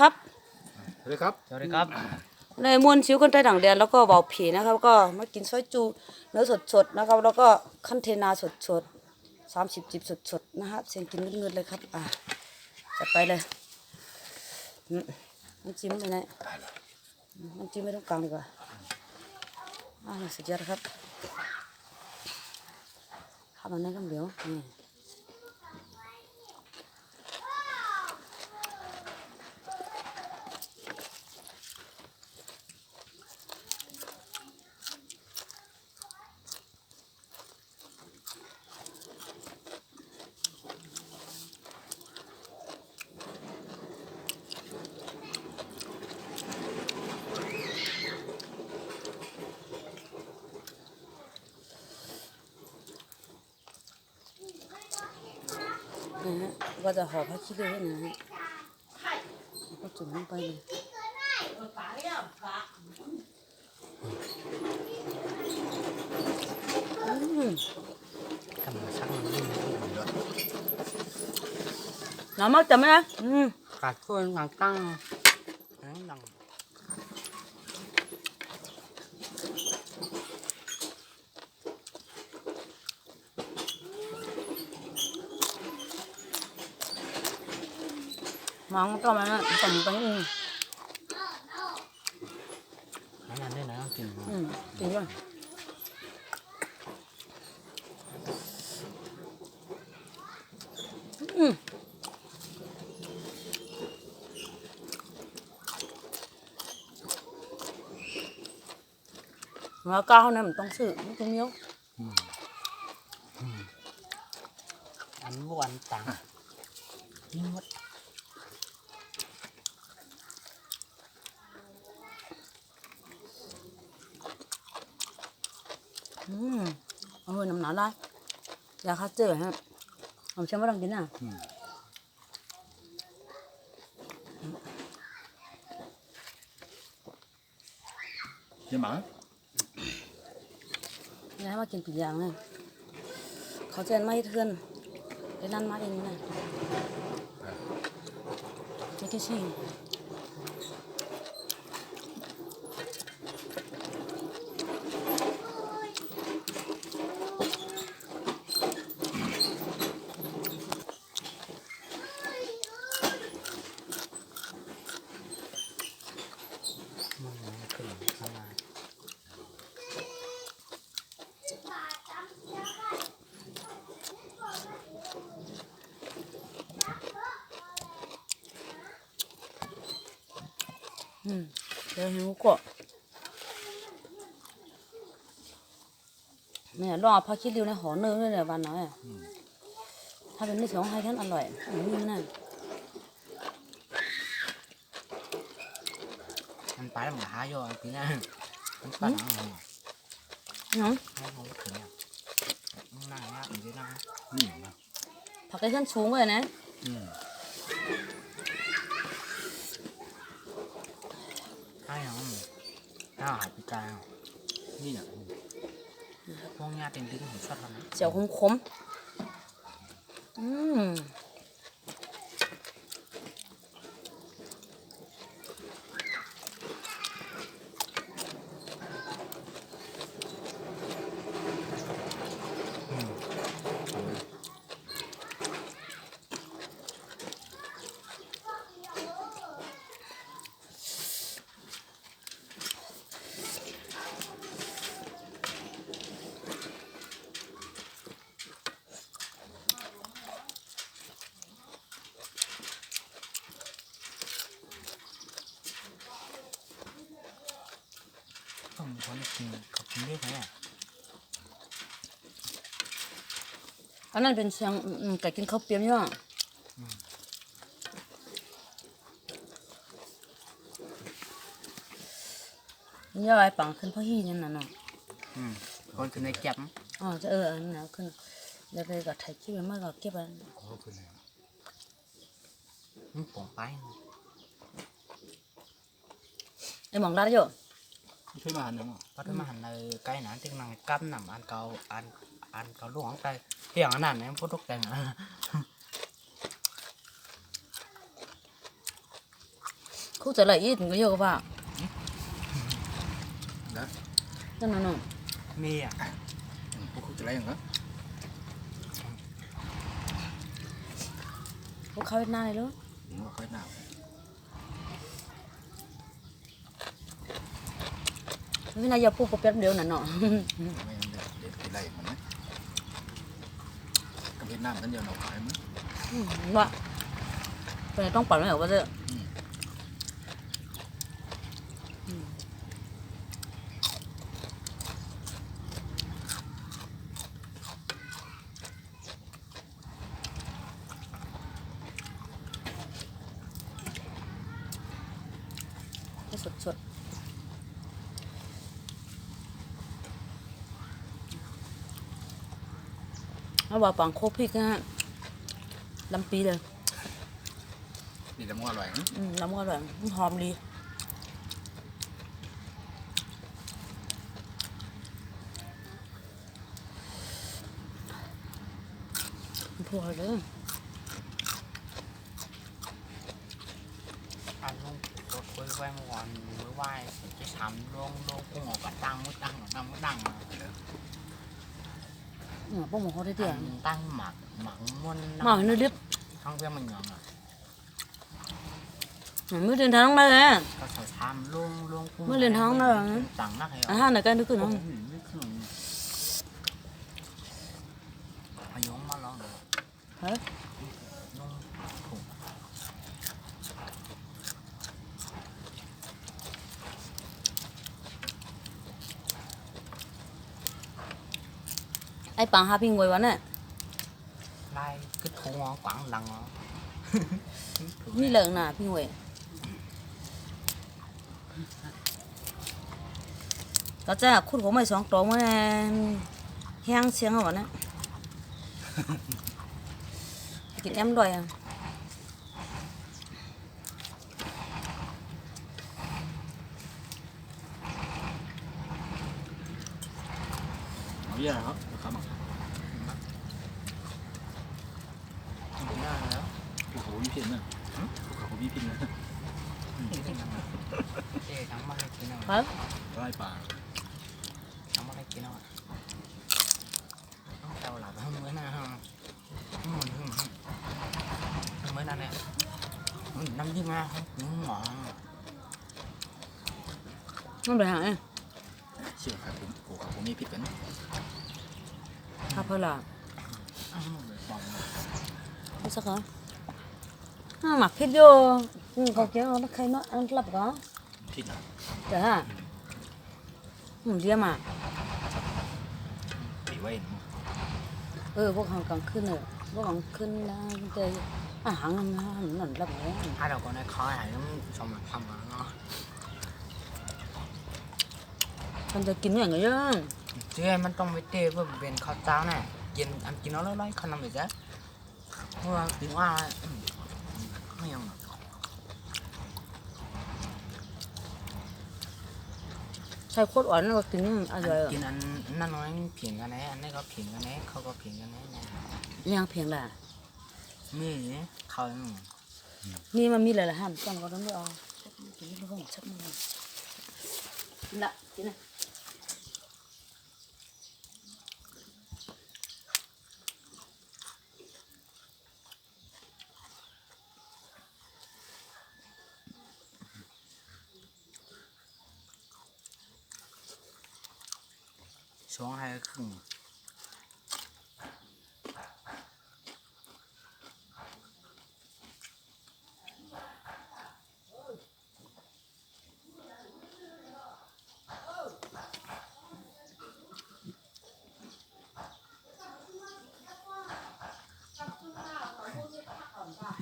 ครับสวัสดีครับสวัสดีครับในมวลชิวคนใต้ด่างแดนแล้วก็เบาผีนะครับก็มากินซอยจูเนื้อสดๆนะครับ แล้วก็ขั้นเทนาสดๆสามสิบจิบสดๆนะครับเสียงกินเงืดๆเลยครับอะจัดไปเลยอืมน้ำจิ้มไปไหนอืมน้ำจิ้มไม่ต้องกลางดีกว่าอ่าสุดยอดครับทำอันนั้นก็เดี๋ยวนี่ นะฮะก็จะห่อผ้าขี้ริ้วให้นะฮะแล้วก็จุ่มลงไปเลยอืมทำมาชักมันนี่หนาวมากจังไหมนะอืมกัดคนหลังตั้ง มองก็มานะต่ำไปนิดนึงนั่นนั่นด้วยนะต้องกินอืมกินด้วยอืมแล้วก้าวเนี่ยมันต้องซื้อมันต้องเนี้ยวอันวันตังนี่มด อืม เออน้ำหนาได้อยาคัดเจอฮะผมเชื่อว่าต้องกินอะเยี่ยมหมาอยากให้มากินปีกอย่างเลยเขาเจนไม่เทือนไอ้นั่นมาเองนี่นะไม่กี่ชีมัน เดี๋ยวหิวก็เนี่ยลองเอาผักขี้ริ้วในห่อเนื้อด้วยเนี่ยวันน้อยอะถ้าเป็นนิสัยของใครท่านอร่อยอันนี้นั่นมันไปแล้วมันหายอยู่ปีหน้ามันปั่นเอาน้องให้เขาถึงเนี่ยนั่งนะอยู่ที่นั่งนี่นะผักไอ้ท่านสูงเลยนะอืม ให้เขาถ้าหายไปกลางนี่เนี่ยพวกญาติเป็นดิ้งหัวชอบทำนะเจียวขมๆอืม คนกินกับกินได้ไหมอะอันนั้นเป็นเสียงอืมอืมไก่กินข้าวเปียกเนี่ยนี่อะไรปังขึ้นพ่อฮีนั่นน่ะเนาะอืมคนคือในแก็บอ๋อจะเอออันนั้นขึ้นเดี๋ยวไปกับไทยคิดไปมากกว่าเก็บอันขอขึ้นเลยมันป่องไปไอ้หมองรัดอยู่ ช่วยมาหันหนึ่งอะพราะถ้ามาหันในใกล้นั้นที่นังกั้มหนำอันเก่าอันอันเก่าหลวงไปเพียงอันนั้นเนี่ยพูดทุกแต่งคู่จะไหลอีกก็เยอะกว่าแล้วนั่นน่ะมีอะอืมพวกคุณจะไรอย่างไงพวกเขาเฮ็ดหน้าเลยลูกผมว่าค่อยหนา วไม่น่าอย่าพูดแป๊บเดียวน่ะเนาะไม่งั้นเดี๋ยวเดี๋ยวไปไล่มันนะกับเวียดนามกันเดียวเราขายมั้งอืมว่าเป็นต้องปั่นไม่เหรอว่าจะอืมให้สดสดเอาว่าปังโคพริกนะฮะลำปีเลยนี่จะมั่วอร่อยนะอืมลำก็อร่อยมันหอมดีพอเลยอันลงรถคุยไว้เมื่อวานมือไหว้จะทำลงลงกุ้งออกกระตังมุดตังดังมุดดังมา อืมป้องหมอเขาได้เตียงตั้งหมักหมักม้วนมาเห็นลิฟต์ทั้งเพื่อนมันยังอะไม่เดินทางเลยก็ใส่ทำลงลงกุ้งเมื่อเรียนท้องน่ะตังนักเหรอาหารไหนกันนึกขึ้นโอ้เนาะโหไม่ขึ้นพยงมาลองดูเฮ้ยลงถุง ไอ้ปังหาพิงไว้วันน่ะไล่ cái thùng nó quảng lằng nó นี่เหลิงน่ะพิงไว้ก็จะขุดหัวไม่สองตัวมันแห้งเสียงเอาวะนะกินแอมด้วยอะ เอาเยอะครับครับ đúng rồi đó โอ้โหมีพินนะโอ้โหมีพินนะ Ê, thằng mắc cái kia nào ครับไล่ป่า thằng mắc cái kia nào nó tao là không mới nào không không mới nào nè năm chứ mà không cũng ngọn มันไปหาเองเชื่อครับผมโอ้โหผมมีพิษกันครับเพื่อละ ăn rồi bỏng ไม่สักเหรออ่าหมักพิษอยู่อืมเขาเกี่ยวนักใครเนาะอันกลับก็พิษนะจ้าอืมเดียมาปีไว้นะเออพวกเขากลางคืนเนอะพวกกลางคืนนะเจออาหารนั่นนะนั่นรับแล้ว hai đầu con này khó này nó xong rồi xong rồi nó มัน จะกินอย่างเงี้ย chứ em มันต้องไปเตะเพื่อเป็นข้าวเจ้าน่ะกินอันกิน nó lói lói không nằm được chứ hoa tiếng hoa không hiểu ใช่โคตรอ่อนแล้วก็กินอร่อยกินอันนั่นน้อยเพียงกันแน่อันนี้ก็เพียงกันแน่เขาก็เพียงกันแน่เนี่ยยังเพียงละมีเขานี่มันมีหลายๆห้ามจำก็ต้องไม่เอากินไม่ต้องชักมันละกินนะ สองให้ครึ่ง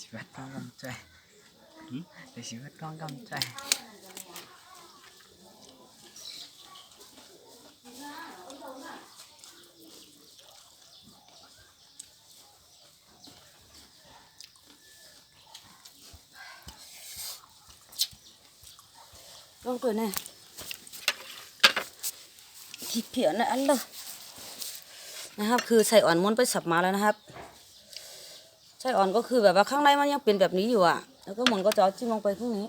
ชีวิตต้องกำใจในชีวิตต้องกำใจ ลองตัวนี่ขี้เพียนะอันเลยนะครับ คือใส่อ่อนม้วนไปสับมาแล้วนะครับใส่อ่อนก็คือแบบว่าข้างในมันยังเป็นแบบนี้อยู่อะ แล้วก็หมุนก็จะเอาจิ้มลงไปข้างนี้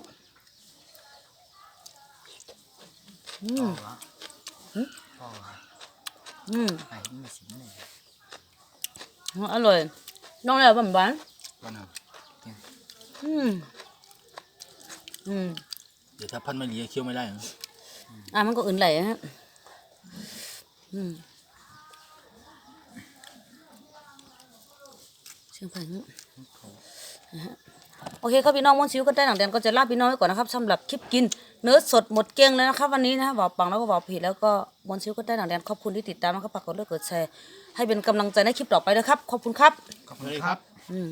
อืมพ่อหืมพ่ออืมไอ้ไม่สิเลยอร่อยน้องแล้วหวานหวานก็นะๆอืมอืม เดี๋ยวถ้าพันไม่เลียเคี้ยวไม่ได้นะอะมันก็อื่นไหลฮะอืมเชียงไผ่นี่นะฮะโอเคครับพี่น้องมวนชิวก็ได้หนังแดนก็จะลาพี่น้องไว้ก่อนนะครับสำหรับคลิปกิน เนื้อสดหมดเกลี้ยงเลยนะครับวันนี้นะบอกปังแล้วก็บอกผิดแล้วก็มวนชิวก็ได้หนังแดนขอบคุณที่ติดตามนะครับฝากกดไลค์กดแชร์ให้เป็นกำลังใจในคลิปต่อไปนะครับขอบคุณครับขอบคุณครับ อืม